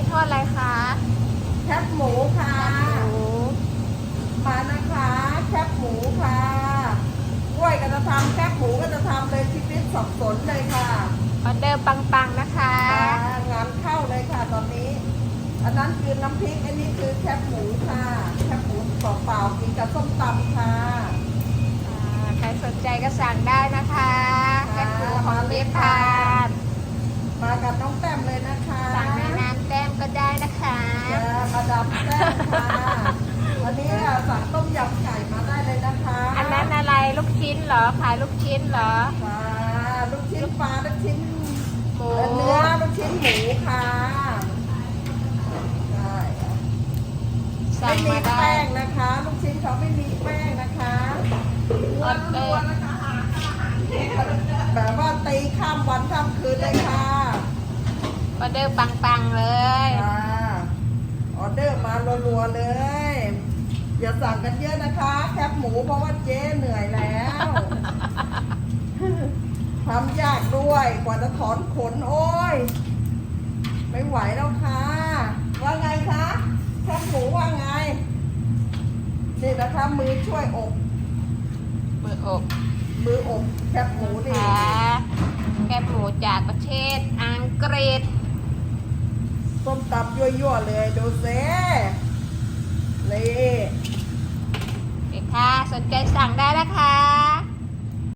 นี้ทอดอะไรคะแคบหมูค่ะหมูมานะคะแคบหมูค่ะกล้วยก็จะทำแคบหมูก็จะทำเลยชีวิตสับสนเลยค่ะออเดอร์ปังๆนะคะอ่างานเข้าเลยค่ะตอนนี้ อันนั้นคือน้ำพริกอันนี้คือแคบหมูค่ะแคบหมูเปล่าๆกินกับส้มตำค่ะอ่าใครสนใจก็สั่งได้นะคะแคบหมูของเล็บทานมากับน้องแต้ จะมาดามแต้มค่ะวันนี้อะสั่งต้มยำไก่มาได้เลยนะคะอันนั้นอะไรลูกชิ้นเหรอขายลูกชิ้นเหรอค่ะลูกชิ้นปลาลูกชิ้นหมูเนื้อลูกชิ้นหมูค่ะได้สั่ไม่งมีมาได้ แป้งนะคะ ลูกชิ้นเขาไม่มีแป้งนะคะออเดอร์แบบว่าตีข้ามวันข้ามคืนเลยค่ะ ออเดอร์ปังๆเลย ค่ะออเดอ ร์มารัวๆเลย อย่าสั่งกันเยอะนะคะ แคบหมูเพราะว่าเจ๊เหนื่อยแล้วทำยากด้วยกว่าจะถอนขนโอ้ย ไม่ไหวแล้วค่ะ ว่าไงคะแคบหมูว่าไง นี่นะคะมือช่วยอบ มืออบมืออบแคบหมูนี่ ค่ะแคบหมูจากประเทศอังกฤษส้ม ตำยั่วๆเลยดูเซ่นี่เด็กค่ะ สนใจสั่งได้นะคะ